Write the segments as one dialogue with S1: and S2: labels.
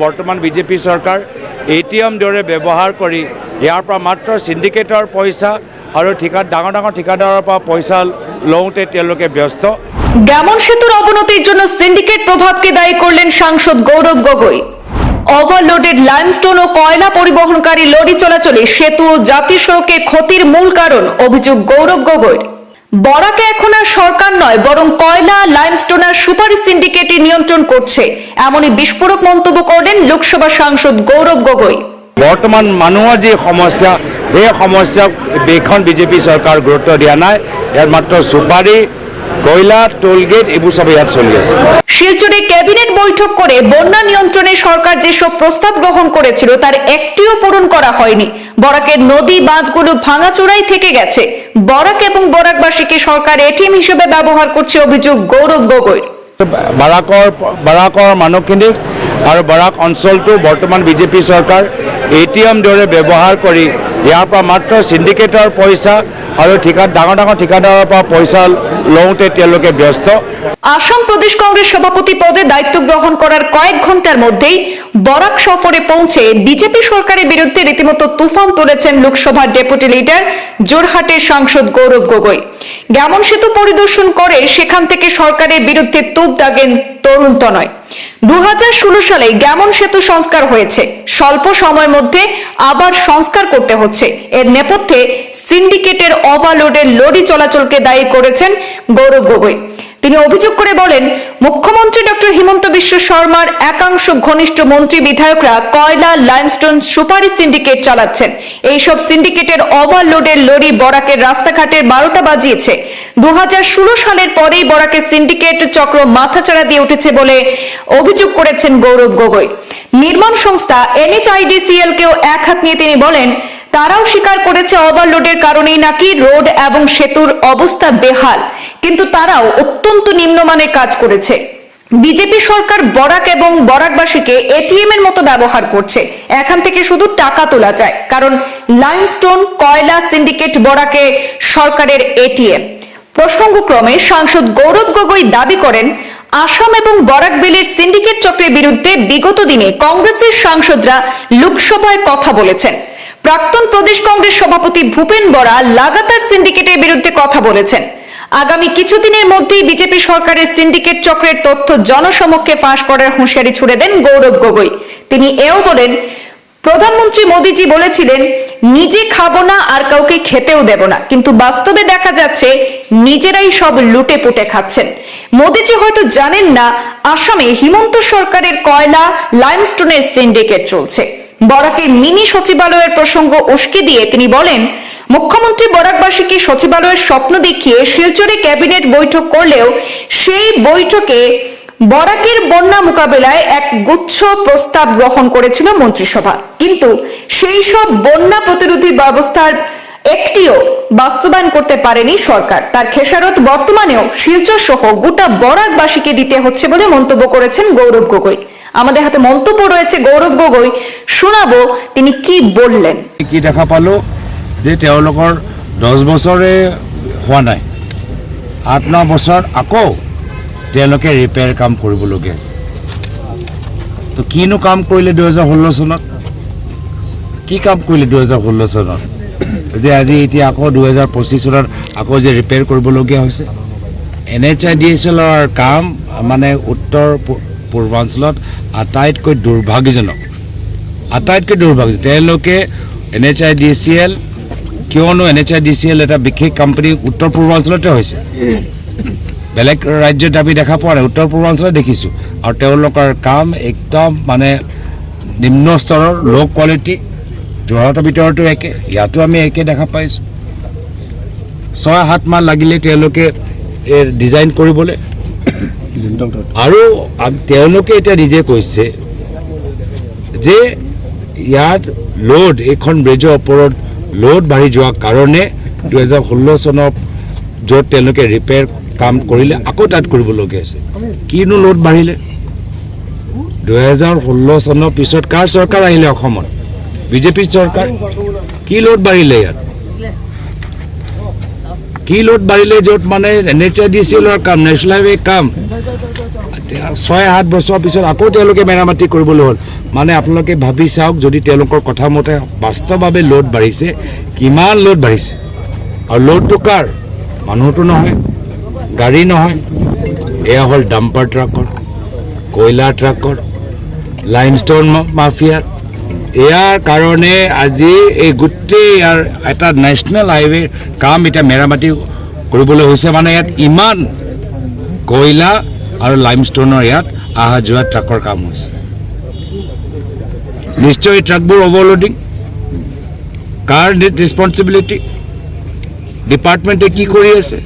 S1: বৰ্তমান বিজেপি চৰকাৰ এ T M দৰে ব্যৱহাৰ কৰি ইয়াৰ পৰা মাত্ৰ চিণ্ডিকেটৰ পইচা আৰু ঠিকা, ডাঙৰ ডাঙৰ ঠিকাদাৰৰ পৰা পইচা লওঁতে তেওঁলোকে ব্যস্ত।
S2: গ্যামন সেতুর অবনতির জন্য সিন্ডিকেট প্রভাবকে দায়ী করলেন সাংসদ গৌরব গগৈ। ওভারলোডেড লাইমস্টোন ও কয়লা পরিবহনকারী লরি চলাচলে সেতু ও জাতীয় সড়কে ক্ষতির মূল কারণ অভিযোগ গৌরব গগৈর বরাকে এখন আর সরকার নয়, বরং কয়লা লাইমস্টোন আর সুপারি সিন্ডিকেটই নিয়ন্ত্রণ করছে। এমনই বিস্ফোরক মন্তব্য করেন লোকসভা সাংসদ গৌরব গগৈ।
S1: বর্তমান মানুহৰ যে সমস্যা এই সমস্যা এইখন বিজেপি সরকার গুরুত্ব দিয়া নাই। ইয়াত মাত্ৰ চুপাৰী কয়লা টোল গেট এইবোৰ চব চলি আছে
S2: শিলচরে ক্যাবিনেট বৈঠক করে বন্যা নিয়ন্ত্রণে সরকার যেসব প্রস্তাব গ্রহণ করেছিল তার একটিও পূরণ করা হয়নি। বরাকের নদী বাঁধগুলো ভাঙাচোরাই থেকে গেছে। বরাক এবং বরাকবাসীকে সরকার এটিএম হিসেবে ব্যবহার করছে অভিযোগ গৌরব গগৈর।
S1: বাৰাকৰ বাৰাকৰ মানুহখিনিক আৰু বাৰাক অঞ্চলটো বৰ্তমান বিজেপি চৰকাৰ এ টি এম দৰে ব্যৱহাৰ কৰি ইয়াৰ পৰা মাত্ৰ চিণ্ডিকেটৰ পইচা আৰু ঠিকা ডাঙৰ ডাঙৰ ঠিকাদাৰৰ পৰা পইচা লওঁতে তেওঁলোকে ব্যস্ত।
S2: আসাম প্রদেশ কংগ্রেস সভাপতি পদে দায়িত্ব গ্রহণ করার কয়েক ঘণ্টার মধ্যেই বরাক সফরে পৌঁছে বিজেপি সরকারের বিরুদ্ধে রীতিমতো তুফান তুলেছেন লোকসভার ডেপুটি লিডার জোরহাটের সাংসদ গৌরব গগৈ। গ্যামন সেতু পরিদর্শন করে সেখান থেকে সরকারের বিরুদ্ধে তুপ দাগেন তরুণ তনয়। দু সালে গ্যামন সেতু সংস্কার হয়েছে। স্বল্প সময়ের মধ্যে আবার সংস্কার করতে হচ্ছে। এর নেপথ্যে সিন্ডিকেটের ওভারলোডের লরি চলাচলকে দায়ী করেছেন গৌরব গগৈ। তিনি অভিযোগ করে বলেন, মুখ্যমন্ত্রী ডক্টর হিমন্ত বিশ্ব শর্মার একাংশ ঘনিষ্ঠ মন্ত্রী বিধায়করা কয়লা লাইমস্টোন সুপারি সিন্ডিকেট চালাচ্ছেন। এইসব সিন্ডিকেটের ওভারলোডের লরি বরাকের রাস্তাঘাটের বারোটা বাজিয়েছে। দু হাজার ষোলো সালের পরেই বরাকের সিন্ডিকেট চক্র মাথাচাড়া দিয়ে উঠেছে বলে অভিযোগ করেছেন গৌরব গগৈ। নির্মাণ সংস্থা এনএচআইডিসিএল কেও এক হাত নিয়ে তিনি বলেন তারাও স্বীকার করেছে ওভারলোডের কারণেই নাকি রোড এবং সেতুর অবস্থা বেহাল। কিন্তু তারাও অত্যন্ত নিম্নমানের কাজ করেছে। বিজেপি সরকার বরাক এবং বরাকবাসীকে এটিএম এর মতো ব্যবহার করছে। এখান থেকে শুধু টাকা তোলা যায়, কারণ লাইমস্টোন কয়লা সিন্ডিকেট বরাকে সরকারের এটিএম প্রসঙ্গক্রমে সাংসদ গৌরব গগৈ দাবি করেন, আসাম এবং বরাক বিলির সিন্ডিকেট চক্রের বিরুদ্ধে বিগত দিনে কংগ্রেসের সাংসদরা লোকসভায় কথা বলেছেন। প্রাক্তন প্রদেশ কংগ্রেস সভাপতি ভূপেন বরা লাগাতার সিন্ডিকেটের বিরুদ্ধে কথা বলেছেন। আগামী কিছুদিনের মধ্যেই বিজেপি সরকারের সিন্ডিকেট চক্রের তথ্য জনসমক্ষে ফাঁস করার হুঁশিয়ারি ছুড়ে দেন গৌরব গগৈ। তিনি এও বলেন, প্রধানমন্ত্রী মোদীজি বলেছিলেন, নিজে খাব না আর কাউকে খেতেও দেব না। কিন্তু বাস্তবে দেখা যাচ্ছে, নিজেরাই সব লুটে পুটে খাচ্ছেন। মোদীজি হয়তো জানেন না, আসামে হিমন্ত সরকারের কয়লা লাইমস্টোনের সিন্ডিকেট চলছে। বরাকে মিনি সচিবালয়ের প্রসঙ্গ উস্কে দিয়ে তিনি বলেন, মুখ্যমন্ত্রী বরাকবাসীকে সচিবালয়ের স্বপ্ন দেখিয়ে শিলচরে ক্যাবিনেট বৈঠক করলেও সেই বৈঠকে বরাকের বন্যা মোকাবেলায় এক গুচ্ছ প্রস্তাব গ্রহণ করেছিল মন্ত্রিসভা। কিন্তু সেই সব বন্যা প্রতিরোধী ব্যবস্থার একটিও বাস্তবায়ন করতে পারেনি সরকার। তার খেসারত বর্তমানেও শিলচর সহ গোটা বরাকবাসীকে দিতে হচ্ছে বলে মন্তব্য করেছেন গৌরব গগৈ। আমাদের হাতে মন্তব্য রয়েছে গৌরব গগৈ। শোনাবো তিনি কি বললেন।
S1: কি দেখা পালোঁ যে তেওঁলোকৰ দহ বছৰে হোৱা নাই। আঠ, ন বছৰ আকৌ তেওঁলোকে ৰিপেয়াৰ কাম কৰিবলগীয়া আছে তো কিনো কাম কৰিলে দুহেজাৰ ষোল্ল চনত? কি কাম কৰিলে দুহেজাৰ ষোল্ল চনত? যে আজি এতিয়া আকৌ দুহেজাৰ পঁচিছ চনত আকৌ যে ৰিপেয়াৰ কৰিবলগীয়া হৈছে। N H I D C এলৰ কাম মানে উত্তৰ পূৰ্বাঞ্চলত আটাইতকৈ দুৰ্ভাগ্যজনক। আটাইতকৈ দুৰ্ভাগ্য তেওঁলোকে N H I D C L, কিয়নো N H I D C L এটা বিশেষ কোম্পানী উত্তৰ পূৰ্বাঞ্চলতে হৈছে। বেলেগ ৰাজ্যত আমি দেখা পোৱা নাই, উত্তৰ পূৰ্বাঞ্চলত দেখিছোঁ। আৰু তেওঁলোকৰ কাম একদম মানে নিম্ন স্তৰৰ ল' কোৱালিটি যোৰহাটৰ ভিতৰতো একে, ইয়াতো আমি একে দেখা পাইছোঁ। ছয় সাত মাহ লাগিলে তেওঁলোকে ডিজাইন কৰিবলৈ আৰু তেওঁলোকে এতিয়া নিজে কৈছে যে ইয়াত লোড এইখন ব্ৰিজৰ ওপৰত লোড বাঢ়ি যোৱাৰ কাৰণে দুহেজাৰ ষোল্ল চনত য'ত তেওঁলোকে ৰিপেয়াৰ কাম কৰিলে আকৌ তাত কৰিবলগীয়া হৈছে। কিনো লোড বাঢ়িলে? দুহেজাৰ ষোল্ল চনৰ পিছত কাৰ চৰকাৰ আহিলে অসমত? বিজেপি চৰকাৰ? কি লোড বাঢ়িলে ইয়াত? কি লোড বাঢ়িলে য'ত মানে N H I D C এলৰ কাম নেশ্যনেল হাইৱে কাম ছয়, সাত বছৰ পিছত আকৌ তেওঁলোকে মেৰামতি কৰিবলৈ হ'ল। মানে আপোনালোকে ভাবি চাওক, যদি তেওঁলোকৰ কথা মতে বাস্তৱভাৱে লোড বাঢ়িছে, কিমান লোড বাঢ়িছে। আৰু লোডটো কাৰ? মানুহটো নহয়, গাড়ী নহয়। এয়া হ'ল ডাম্পাৰ ট্ৰাকৰ কয়লা ট্ৰাকৰ লাইমষ্টন মাফিয়াৰ ইয়াৰ কাৰণে আজি এই গোটেই ইয়াৰ এটা নেশ্যনেল হাইৱে কাম এতিয়া মেৰামতি কৰিবলৈ হৈছে। মানে ইয়াত ইমান কয়লা আৰু লাইমষ্টনৰ ইয়াত অহা যোৱা ট্ৰাকৰ কাম হৈছে। নিশ্চয় ট্ৰাকবোৰ অভাৰলোডিং কাৰ ৰেচপনচিবিলিটি ডিপাৰ্টমেণ্টে কি কৰি আছে,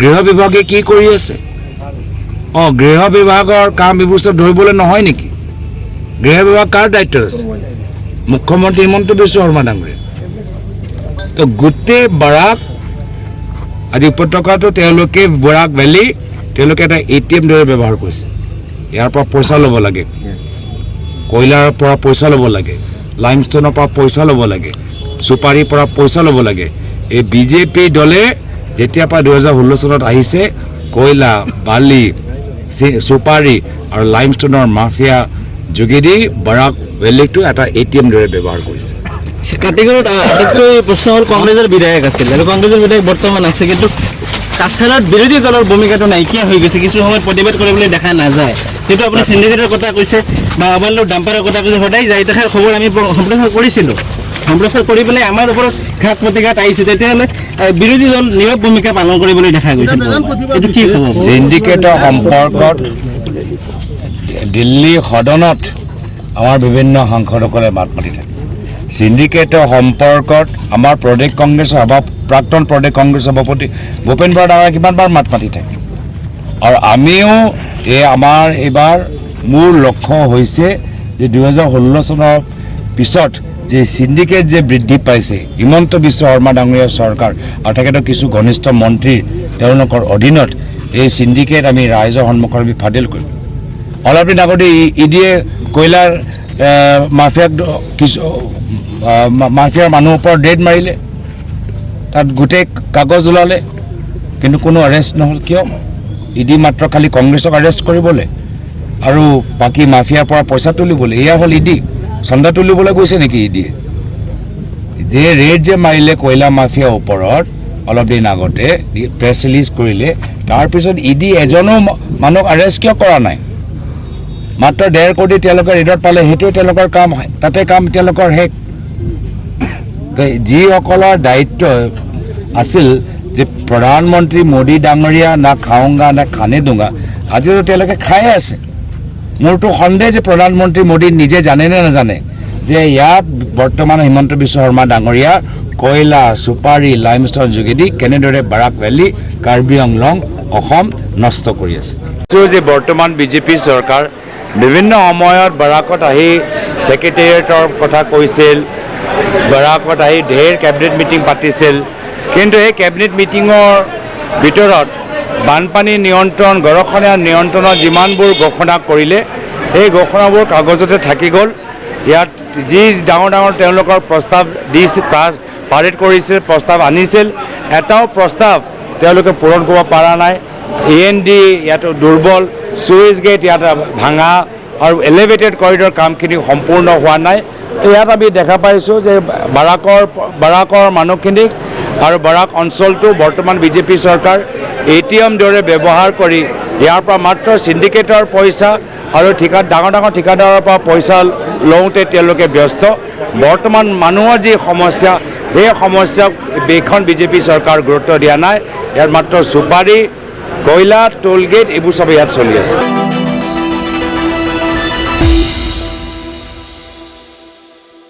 S1: গৃহ বিভাগে কি কৰি আছে? অঁ, গৃহ বিভাগৰ কাম এইবোৰ চব ধৰিবলৈ নহয় নেকি? গৃহ বিভাগ কাৰ দায়িত্বত আছে? মুখ্যমন্ত্ৰী হিমন্ত বিশ্ব শৰ্মা ডাঙৰীয়া। তো গোটেই বৰাক আজি উপত্যকাটো তেওঁলোকে বৰাক ভেলী তেওঁলোকে এটা এ টি এম দৰে ব্যৱহাৰ কৰিছে। ইয়াৰ পৰা পইচা ল'ব লাগে। কয়লাৰ পৰা পইচা ল'ব লাগে। লাইমষ্টনৰ পৰা পইচা ল'ব লাগে। চুপাৰীৰ পৰা পইচা ল'ব লাগে। এই বিজেপি দলে যেতিয়াৰ পৰা দুহেজাৰ ষোল্ল চনত আহিছে, কয়লা, বালি চুপাৰী আৰু লাইমষ্টনৰ মাফিয়া যোগেদি বৰাক ভেলীটো এটা এ টি এম দৰে ব্যৱহাৰ কৰিছে।
S3: কাটিগড়ত আটাইতকৈ প্ৰশ্ন হ'ল কংগ্ৰেছৰ বিধায়ক আছিল। আৰু কংগ্ৰেছৰ বিধায়ক বৰ্তমান আছে কিন্তু কাছাৰত বিৰোধী দলৰ ভূমিকাটো নাইকিয়া হৈ গৈছে। কিছু সময়ত প্ৰতিবাদ কৰিবলৈ দেখা নাযায়। যিটো আপুনি চিণ্ডিকেটৰ কথা কৈছে বা আমালৈ ডাম্পাৰৰ কথা কৈছে সদায় যাই তেখেত খবৰ আমি প্ৰ- সম্প্ৰচাৰ কৰিছিলোঁ। সম্প্ৰচাৰ কৰি পেলাই আমাৰ ওপৰত ঘাট প্ৰতিঘাত আহিছে। তেতিয়াহ'লে বিৰোধী দল নীৰৱ ভূমিকা পালন কৰিবলৈ দেখা গৈছিল এইটো কি হ'ব
S1: চিণ্ডিকেটৰ সম্পৰ্কত দিল্লী সদনত আমাৰ বিভিন্ন সাংসদসকলে মাত মাতি থাকে। চিণ্ডিকেটৰ সম্পৰ্কত আমাৰ প্ৰদেশ কংগ্ৰেছৰ সভা, প্ৰাক্তন প্ৰদেশ কংগ্ৰেছ সভাপতি ভূপেন বৰা ডাঙৰীয়া কিমানবাৰ মাত মাতি থাকে। আৰু আমিও এই আমাৰ এইবাৰ মোৰ লক্ষ্য হৈছে যে দুহেজাৰ ষোল্ল চনৰ পিছত যে চিণ্ডিকেট যে বৃদ্ধি পাইছে, হিমন্ত বিশ্ব শৰ্মা ডাঙৰীয়াৰ চৰকাৰ আৰু তেখেতৰ কিছু ঘনিষ্ঠ মন্ত্ৰী তেওঁলোকৰ অধীনত এই চিণ্ডিকেট আমি ৰাইজৰ সন্মুখত আমি ফাদিল কৰিম। অলপ দিন আগতে ই- ইডিয়ে কয়লাৰ মাফিয়াক কিছু মাফিয়াৰ মানুহৰ ওপৰত ৰেড মাৰিলে। তাত গোটেই কাগজ ওলালে কিন্তু কোনো এৰেষ্ট নহ'ল। কিয়? ইডি মাত্ৰ খালি কংগ্ৰেছক এৰেষ্ট কৰিবলৈ। আৰু বাকী মাফিয়াৰ পৰা পইচা তুলিবলৈ। এয়া হ'ল ইডি। চন্দা তুলিবলৈ গৈছে নেকি ইডিয়ে? যে ৰেড যে মাৰিলে কয়লা মাফিয়াৰ ওপৰত অলপ দিন আগতে প্ৰেছ ৰিলিজ কৰিলে। তাৰপিছত ইডি এজনো ম- মানুহক এৰেষ্ট কিয় কৰা নাই? মাত্ৰ ডেৰ কোটি তেওঁলোকে ৰেডত পালে, সেইটোৱে তেওঁলোকৰ কাম হয়। তাতে কাম তেওঁলোকৰ শেষ। যিসকলৰ দায়িত্ব আছিল যে প্ৰধানমন্ত্ৰী মোদী ডাঙৰীয়া, না খাওঁগা না খানে দুঙা তেওঁলোকে খায়ে আছে। মোৰতো সন্দেহ যে প্ৰধানমন্ত্ৰী মোদী নিজে জানে নে নাজানে যে ইয়াত বৰ্তমান হিমন্ত বিশ্ব শৰ্মা ডাঙৰীয়া, কয়লা, চুপাৰী লাইমষ্টন যোগেদি কেনেদৰে বাৰাক ভেলী, কাৰ্বি আংলং, অসম নষ্ট কৰি আছে। যে বৰ্তমান বিজেপি চৰকাৰ বিভিন্ন সময়ত বাৰাকত আহি ছেক্ৰেটেৰিয়েটৰ কথা কৈছিল, বৰাকত আহি ঢেৰ কেবিনেট মিটিং পাতিছিল। কিন্তু এই কেবিনেট মিটিঙৰ ভিতৰত বানপানী নিয়ন্ত্ৰণ, গৰখনীয়া নিয়ন্ত্ৰণৰ যিমানবোৰ ঘোষণা কৰিলে, সেই ঘোষণাবোৰ কাগজতে থাকি গ'ল। ইয়াত যি ডাঙৰ ডাঙৰ তেওঁলোকৰ প্ৰস্তাৱ দিছিল পাৰেড কৰিছিল প্ৰস্তাৱ আনিছিল। এটাও প্ৰস্তাৱ তেওঁলোকে পূৰণ কৰিব পৰা নাই। এ এন ডি ইয়াত দুৰ্বল চুইচ গেট ইয়াত ভাঙা আৰু এলিভেটেড কৰিডৰ কামখিনি সম্পূৰ্ণ হোৱা নাই। ইয়াত আমি দেখা পাইছোঁ যে বাৰাকৰ বাৰাকৰ মানুহখিনিক আৰু বাৰাক অঞ্চলটো বৰ্তমান বিজেপি চৰকাৰ এ টি এম দৰে ব্যৱহাৰ কৰি ইয়াৰ পৰা মাত্ৰ চিণ্ডিকেটৰ পইচা আৰু ঠিকা, ডাঙৰ ডাঙৰ ঠিকাদাৰৰ পৰা পইচা লওঁতে তেওঁলোকে ব্যস্ত। বৰ্তমান মানুহৰ যি সমস্যা, সেই সমস্যাক এইখন বিজেপি চৰকাৰ গুৰুত্ব দিয়া নাই। ইয়াত মাত্ৰ চুপাৰী কয়লা টোল গেট এইবোৰ চব ইয়াত চলি আছে।